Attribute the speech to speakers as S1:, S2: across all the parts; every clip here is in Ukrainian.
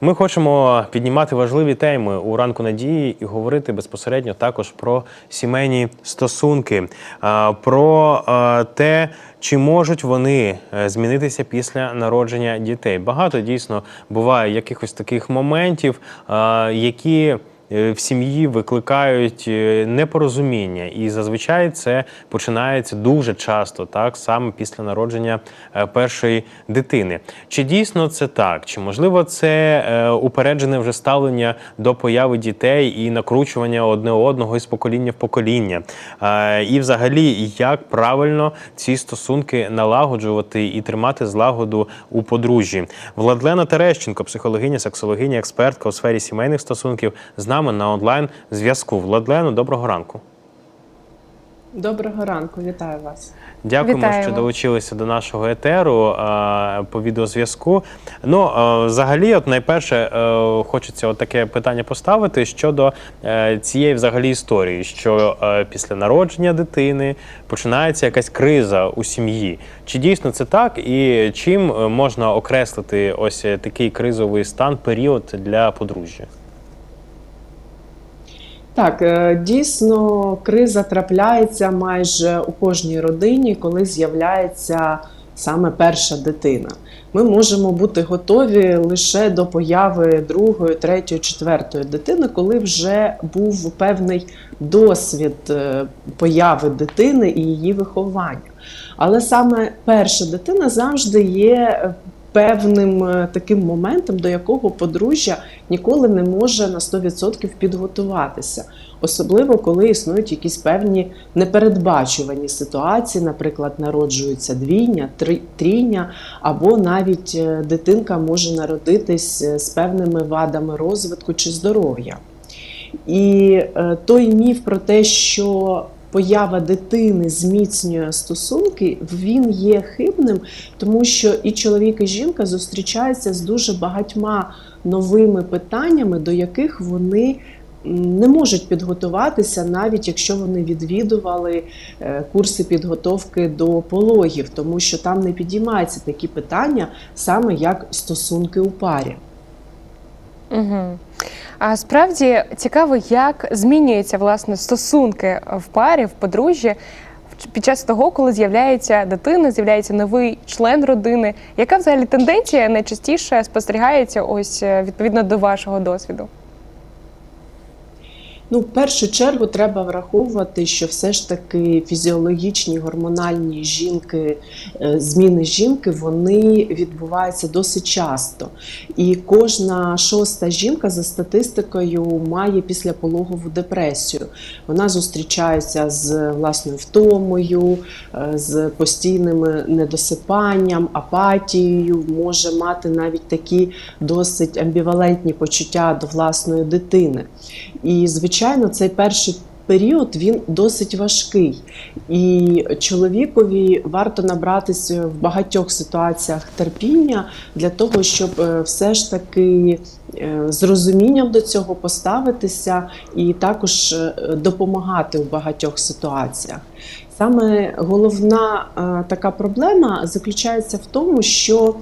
S1: Ми хочемо піднімати важливі теми у ранку надії і говорити безпосередньо також про сімейні стосунки, про те, чи можуть вони е, змінитися після народження дітей. Багато дійсно буває якихось таких моментів, які в сім'ї викликають е, непорозуміння, і зазвичай це починається дуже часто, так саме після народження е, першої дитини. Чи дійсно це так? Чи можливо це е, упереджене вже ставлення до появи дітей і накручування одне одного із покоління в покоління? Е, І, взагалі, як правильно ці стосунки налагоджувати і тримати злагоду у подружжі? Владлена Терещенко, психологиня, сексологиня, експертка у сфері сімейних стосунків, з нами на онлайн зв'язку. Владлено, доброго ранку.
S2: Доброго ранку, вітаю вас.
S1: Дякуємо,
S3: Вітаємо.
S1: що долучилися до нашого етеру е, по відеозв'язку. Ну, е, взагалі, от найперше, е, хочеться от таке питання поставити щодо е, цієї взагалі історії, що е, після народження дитини починається якась криза у сім'ї. Чи дійсно це так? І чим можна окреслити ось такий кризовий стан, період для подружжя?
S2: Так, е, дійсно, криза трапляється майже у кожній родині, коли з'являється саме перша дитина. Ми можемо бути готові лише до появи другої, третьої, четвертої дитини, коли вже був певний досвід е, появи дитини і її виховання. Але саме перша дитина завжди є е, певним е, таким моментом, до якого подружжя ніколи не може на 100% підготуватися. Особливо коли існують якісь певні непередбачувані ситуації, наприклад, народжується двійня, трійня, або навіть е, дитинка може народитись е, з певними вадами розвитку чи здоров'я. І той міф про те, що поява дитини зміцнює стосунки, він є хибним, тому що і чоловік, і жінка зустрічаються з дуже багатьма новими питаннями, до яких вони не можуть підготуватися, навіть якщо вони відвідували е, курси підготовки до пологів, тому що там не підіймаються такі питання, саме як стосунки у парі.
S3: Угу. А справді цікаво, як змінюються власне стосунки в парі, в подружжі під час того, коли з'являється дитина, з'являється новий член родини. Яка взагалі тенденція найчастіше спостерігається ось е, відповідно до вашого досвіду?
S2: Ну, в першу чергу треба враховувати, що все ж таки фізіологічні гормональні жінки, е, зміни жінки, вони відбуваються досить часто. І кожна шоста жінка за статистикою має післяпологову депресію. Вона зустрічається з власною втомою, е, з постійним недосипанням, апатією, може мати навіть такі досить амбівалентні почуття до власної дитини. І, звичайно, цей перший період він досить важкий. І чоловікові варто набратися в багатьох ситуаціях терпіння для того, щоб е, все ж таки е, з розумінням до цього поставитися і також е, допомагати в багатьох ситуаціях. Саме головна така проблема заключається в тому, що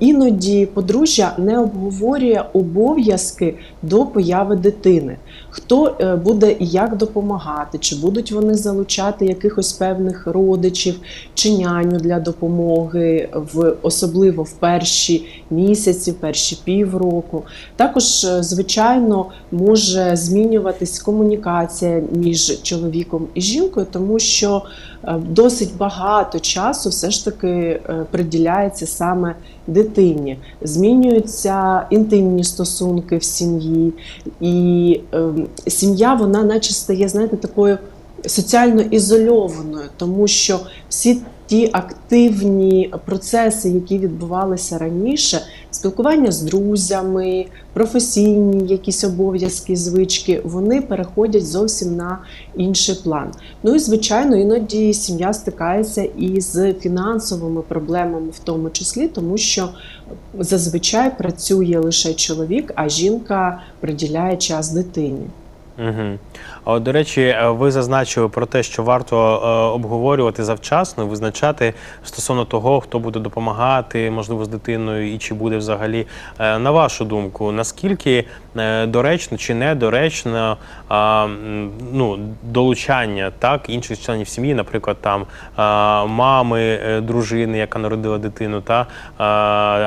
S2: іноді подружжя не обговорює обов'язки до появи дитини. Хто е, буде і як допомагати, чи будуть вони залучати якихось певних родичів чи няню для допомоги, в особливо в перші місяці, в перші півроку. Також, е, звичайно, може змінюватись комунікація між чоловіком і жінкою, тому що е, досить багато часу все ж таки приділяється саме дитині. Змінюються інтимні стосунки в сім'ї, і е, сім'я вона наче стає, знаєте, такою соціально ізольованою, тому що всі ті активні процеси, які відбувалися раніше, спілкування з друзями, професійні якісь обов'язки, звички, вони переходять зовсім на інший план. Ну і звичайно, іноді сім'я стикається і з фінансовими проблемами, в тому числі, тому що зазвичай працює лише чоловік, а жінка приділяє час дитині.
S1: Угу. А от, до речі, е, ви зазначили про те, що варто е, обговорювати завчасно, визначати стосовно того, хто буде допомагати, можливо, з дитиною, і чи буде взагалі, е, на вашу думку, наскільки доречно чи недоречно а, ну, долучання так, інших членів сім'ї, наприклад, там а, мами, е, дружини, яка народила дитину, та, а,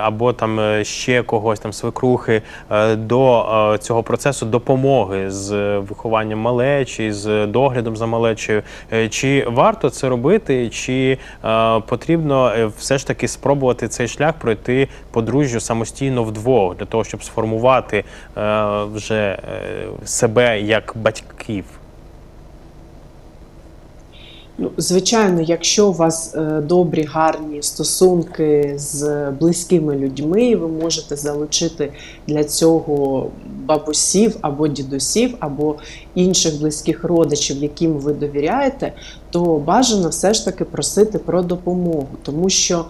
S1: або там е, ще когось, там свекрухи, е, до е, цього процесу допомоги з е, вихованням малечі, з доглядом за малечею. Е, Чи варто це робити, чи е, потрібно е, все ж таки спробувати цей шлях пройти подружжю самостійно вдвох, для того, щоб сформувати е, вже е, себе як батьків?
S2: Ну, звичайно, якщо у вас е, добрі, гарні стосунки з близькими людьми, ви можете залучити для цього бабусів або дідусів, або інших близьких родичів, яким ви довіряєте, то бажано все ж таки просити про допомогу, тому що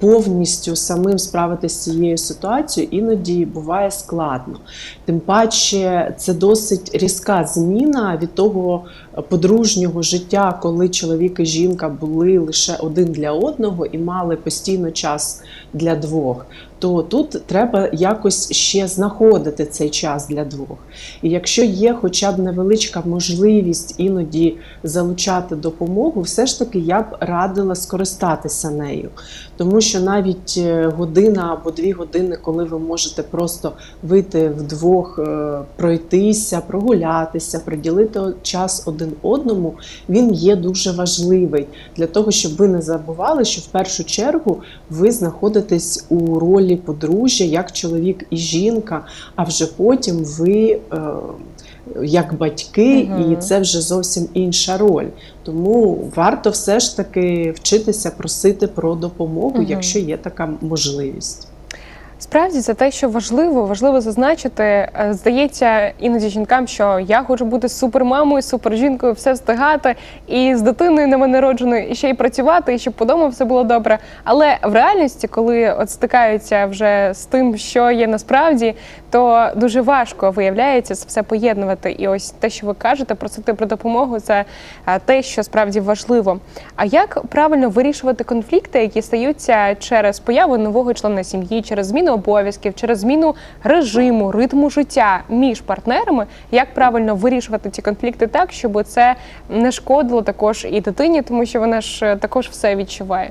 S2: повністю самим справитися з цією ситуацією іноді буває складно. Тим паче, це досить різка зміна від того подружнього життя, коли чоловік і жінка були лише один для одного і мали постійно час для двох. То тут треба якось ще знаходити цей час для двох. І якщо є хоча б невеличка можливість іноді залучати допомогу, все ж таки я б радила скористатися нею. Тому що навіть е, година або дві години, коли ви можете просто вийти вдвох, е, пройтися, прогулятися, приділити час один одному, він є дуже важливий для того, щоб ви не забували, що в першу чергу ви знаходитесь у ролі подружжя, як чоловік і жінка, а вже потім ви. е, Як батьки,
S3: угу.
S2: і це вже зовсім інша роль. Тому варто все ж таки вчитися просити про допомогу,
S3: угу.
S2: якщо є така можливість.
S3: Справді це те, що важливо, важливо зазначити. Е, Здається, іноді жінкам, що я хочу бути супермамою, супержінкою, все встигати, і з дитиною новонародженою, і ще й працювати, і щоб по дому все було добре. Але в реальності, коли от стикаються вже з тим, що є насправді, то дуже важко виявляється це все поєднувати. І ось те, що ви кажете, просити про допомогу, це е, те, що справді важливо. А як правильно вирішувати конфлікти, які стаються через появу нового члена сім'ї, через зміну обов'язків, через зміну режиму, ритму життя між партнерами? Як правильно вирішувати ці конфлікти так, щоб це не шкодило також і дитині, тому що вона ж е, також все відчуває?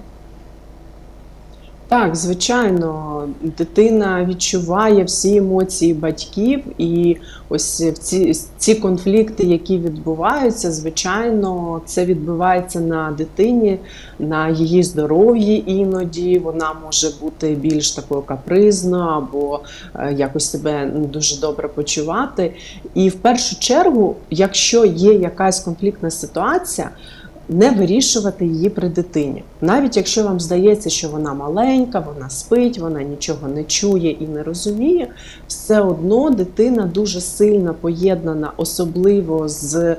S2: Так, звичайно, дитина відчуває всі емоції батьків, і ось ці, ці конфлікти, які відбуваються, звичайно, це відбувається на дитині, на її здоров'ї іноді. Вона може бути більш такою капризною або е, якось себе дуже добре почувати. І в першу чергу, якщо є якась конфліктна ситуація, не вирішувати її при дитині. Навіть якщо вам здається, що вона маленька, вона спить, вона нічого не чує і не розуміє, все одно дитина дуже сильно поєднана, особливо з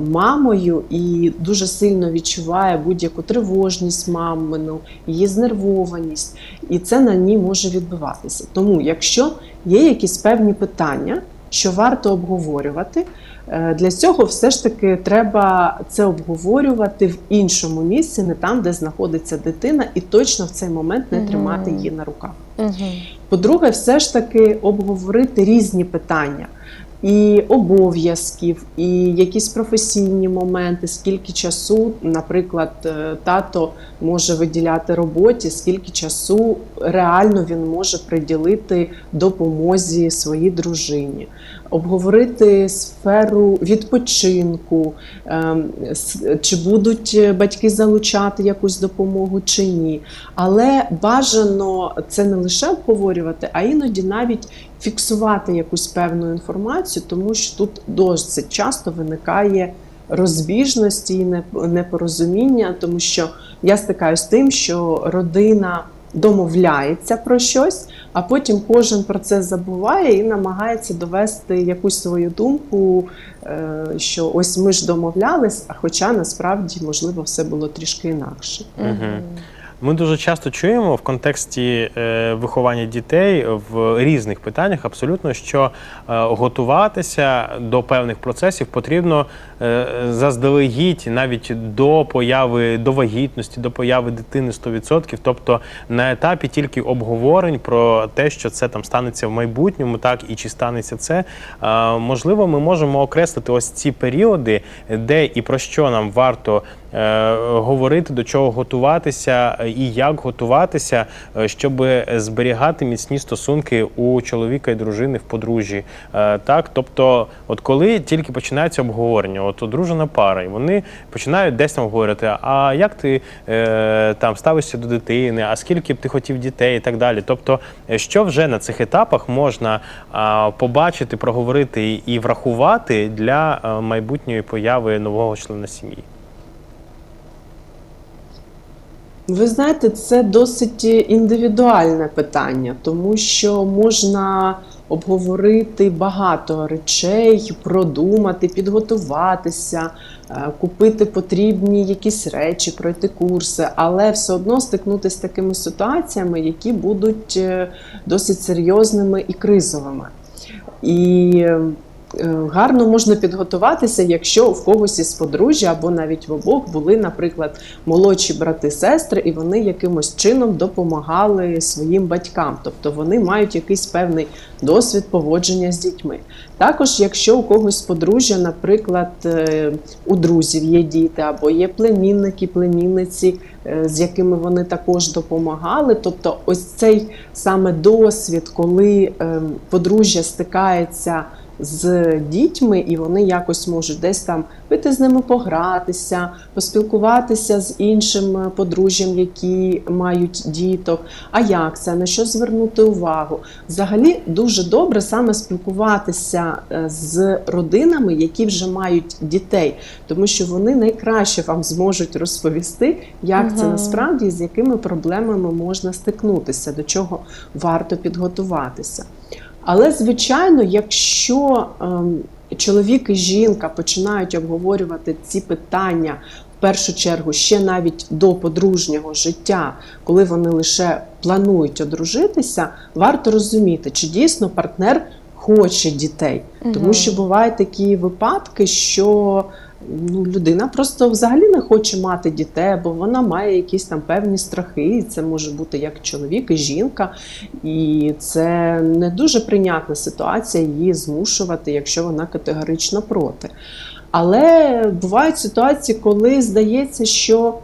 S2: мамою, і дуже сильно відчуває будь-яку тривожність мамину, її знервованість, і це на ній може відбуватися. Тому, якщо є якісь певні питання, що варто обговорювати, Е, Для цього все ж таки треба це обговорювати в іншому місці, не там, де знаходиться дитина, і точно в цей момент не тримати її на руках.
S3: Угу.
S2: По-друге, все ж таки обговорити різні питання. І обов'язків, і якісь професійні моменти, скільки часу, наприклад, е, тато може виділяти роботі, скільки часу реально він може приділити допомозі своїй дружині, обговорити сферу відпочинку, ем, чи будуть батьки залучати якусь допомогу чи ні. Але бажано це не лише обговорювати, а іноді навіть фіксувати якусь певну інформацію, тому що тут досить часто виникає розбіжності і непорозуміння, тому що я стикаюся з тим, що родина домовляється про щось, а потім кожен про це забуває і намагається довести якусь свою думку, е, що ось ми ж домовлялись, а хоча насправді можливо все було трішки інакше.
S1: Мгм. Ми дуже часто чуємо в контексті е, виховання дітей в різних питаннях абсолютно, що е, готуватися до певних процесів потрібно е, заздалегідь навіть до появи до вагітності, до появи дитини 100%. Тобто на етапі тільки обговорень про те, що це там станеться в майбутньому, так і чи станеться це. Можливо, ми можемо окреслити ось ці періоди, де і про що нам варто говорити, до чого готуватися е, і як готуватися, е, щоб зберігати міцні стосунки у чоловіка і дружини в подружжі. Е, Так, тобто, от коли тільки починається обговорення, от одружена пара, і вони починають десь там говорити, а як ти е, там ставишся до дитини, а скільки б ти хотів дітей і так далі. Тобто, е, що вже на цих етапах можна побачити, проговорити і- врахувати для е, майбутньої появи нового члена сім'ї.
S2: Ви знаєте, це досить індивідуальне питання, тому що можна обговорити багато речей, продумати, підготуватися, е, купити потрібні якісь речі, пройти курси, але все одно стикнутися з такими ситуаціями, які будуть е, досить серйозними і кризовими. І е, гарно можна підготуватися, якщо в когось із подружжя або навіть в обох були, наприклад, молодші брати-сестри, і вони якимось чином допомагали своїм батькам, тобто вони мають якийсь певний досвід поводження з дітьми. Також, якщо у когось подружжя, наприклад, е, у друзів є діти, або є племінники, племінниці, е, з якими вони також допомагали. Тобто, ось цей саме досвід, коли ем, подружжя стикається з дітьми, і вони якось можуть десь там піти з ними погратися, поспілкуватися з іншим е, подружжям, які мають діток. А як це? На що звернути увагу? Взагалі дуже добре саме спілкуватися е, з родинами, які вже мають дітей, тому що вони найкраще вам зможуть розповісти, як це насправді з якими проблемами можна стикнутися, до чого варто підготуватися. Але, звичайно, якщо ем, чоловік і жінка починають обговорювати ці питання в першу чергу ще навіть до подружнього життя, коли вони лише планують одружитися, варто розуміти, чи дійсно партнер хоче дітей. Тому що бувають такі випадки, що ну, людина просто взагалі не хоче мати дітей, бо вона має якісь там певні страхи. І це може бути як чоловік і жінка. І це не дуже прийнятна ситуація її змушувати, якщо вона категорично проти. Але бувають ситуації, коли здається, що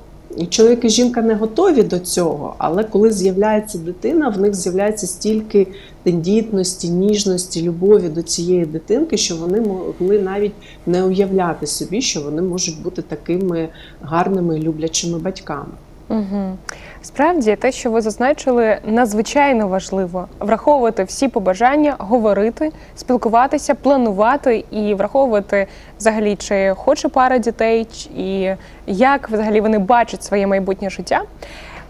S2: чоловік і жінка не готові до цього, але коли з'являється дитина, в них з'являється стільки тендітності, ніжності, любові до цієї дитинки, що вони могли навіть не уявляти собі, що вони можуть бути такими гарними і люблячими батьками.
S3: Угу. Справді, те, що ви зазначили, надзвичайно важливо враховувати всі побажання, говорити, спілкуватися, планувати і враховувати взагалі, чи хоче пара дітей, і як взагалі вони бачать своє майбутнє життя.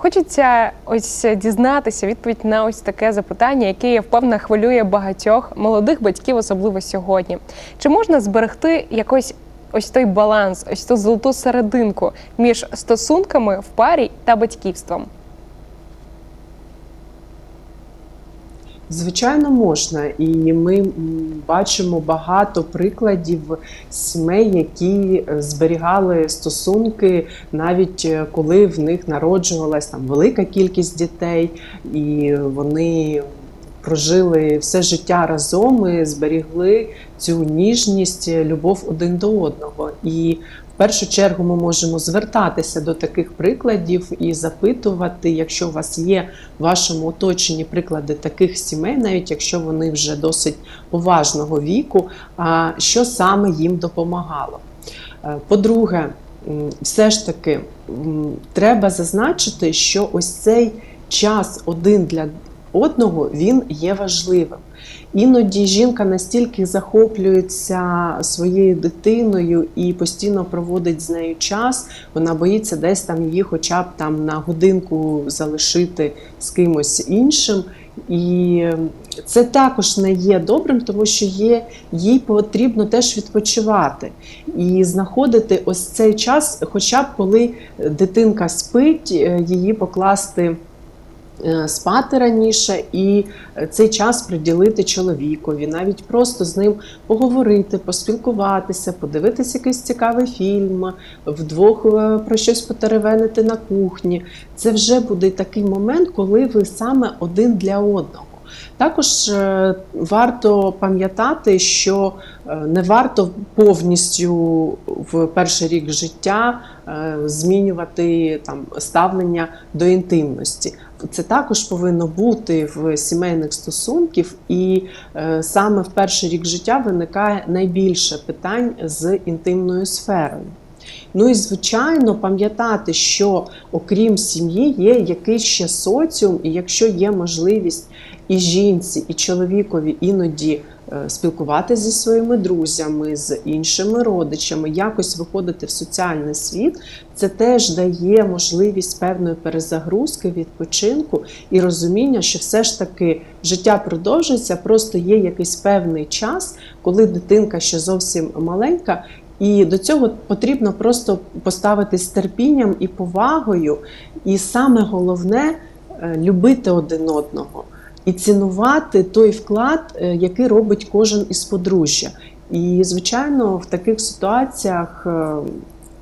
S3: Хочеться ось дізнатися відповідь на ось таке запитання, яке я впевнена хвилює багатьох молодих батьків, особливо сьогодні. Чи можна зберегти якось ось той баланс, ось ту золоту серединку між стосунками в парі та батьківством?
S2: Звичайно, можна, і ми бачимо багато прикладів сімей, які е, зберігали стосунки, навіть е, коли в них народжувалась там велика кількість дітей, і вони прожили все життя разом і зберігли цю ніжність, е, любов один до одного. І в першу чергу ми можемо звертатися до таких прикладів і запитувати, якщо у вас є в вашому оточенні приклади таких сімей, навіть якщо вони вже досить поважного віку, що саме їм допомагало. Е, По-друге, все ж таки треба зазначити, що ось цей час один для одного він є важливим. Іноді жінка настільки захоплюється своєю дитиною і постійно проводить з нею час, вона боїться десь там її, хоча б там на годинку залишити з кимось іншим. І це також не є добрим, тому що є, їй потрібно теж відпочивати і знаходити ось цей час, хоча б коли дитинка спить, е, її покласти спати раніше і цей час приділити чоловікові, навіть просто з ним поговорити, поспілкуватися, подивитися якийсь цікавий фільм, вдвох е, про щось потеревенити на кухні. Це вже буде такий момент, коли ви саме один для одного. Також е, варто пам'ятати, що е, не варто повністю в перший рік життя е, змінювати там ставлення до інтимності. Це також повинно бути в сімейних стосунків, і е, саме в перший рік життя виникає найбільше питань з інтимною сферою. Ну і звичайно, пам'ятати, що окрім сім'ї є якийсь ще соціум, і якщо є можливість і жінці, і чоловікові іноді спілкуватися зі своїми друзями, з іншими родичами, якось виходити в соціальний світ, це теж дає можливість певної перезагрузки, відпочинку і розуміння, що все ж таки життя продовжується, просто є якийсь певний час, коли дитинка ще зовсім маленька. І до цього потрібно просто поставитись терпінням і повагою, і саме головне е, любити один одного і цінувати той вклад, е, який робить кожен із подружжя. І, звичайно, в таких ситуаціях е,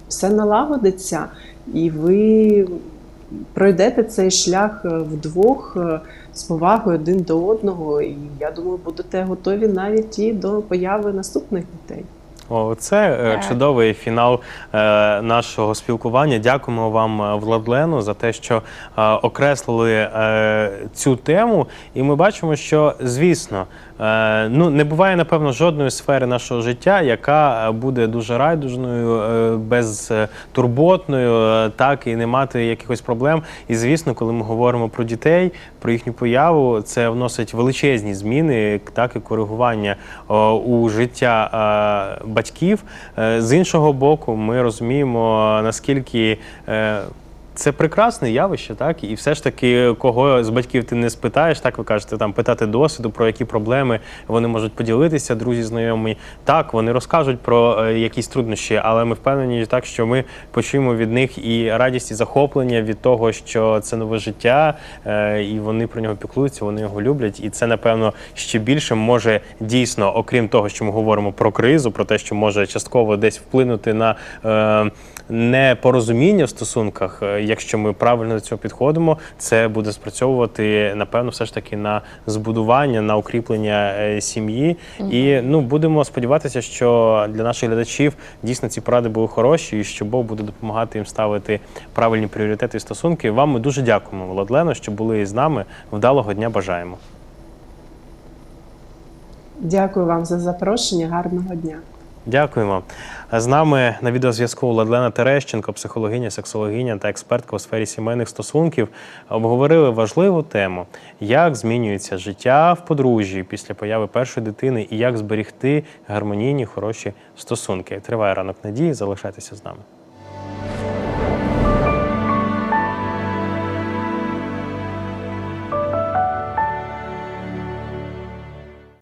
S2: все налагодиться, і ви пройдете цей шлях е, вдвох з повагою один до одного. І я думаю, будете готові навіть і до появи наступних дітей.
S1: О, це е,
S3: Так.
S1: чудовий фінал е, нашого спілкування. Дякуємо вам, е, Владлену, за те, що окреслили цю тему. І ми бачимо, що звісно, ну не буває напевно жодної сфери нашого життя, яка е, буде дуже райдужною, е, безтурботною, е, так і не мати якихось проблем. І звісно, коли ми говоримо про дітей, про їхню появу, це вносить величезні зміни, так і коригування у життя е, батьків. Е, З іншого боку, ми розуміємо наскільки. Це прекрасне явище, так і все ж таки, кого з батьків ти не спитаєш, так ви кажете, там питати досвіду, про які проблеми вони можуть поділитися, друзі, знайомі. Так, вони розкажуть про е, якісь труднощі, але ми впевнені так, що ми почуємо від них і радість, і захоплення від того, що це нове життя, е, і вони про нього піклуються, вони його люблять. І це, напевно, ще більше може дійсно, окрім того, що ми говоримо про кризу, про те, що може частково десь вплинути на е, непорозуміння в стосунках. Якщо ми правильно до цього підходимо, це буде спрацьовувати напевно, все ж таки на збудування, на укріплення е, сім'ї. І ну будемо сподіватися, що для наших глядачів дійсно ці поради були хороші, і що Бог буде допомагати їм ставити правильні пріоритети і стосунки. Вам ми дуже дякуємо, Владлено, що були з нами. Вдалого дня бажаємо.
S2: Дякую вам за запрошення. Гарного дня.
S1: Дякуємо. З нами на відеозв'язку Ладлена Терещенко, психологиня, сексологиня та експертка у сфері сімейних стосунків, обговорили важливу тему, як змінюється життя в подружжі після появи першої дитини і як зберігти гармонійні хороші стосунки. Триває ранок надії. Залишайтеся з нами.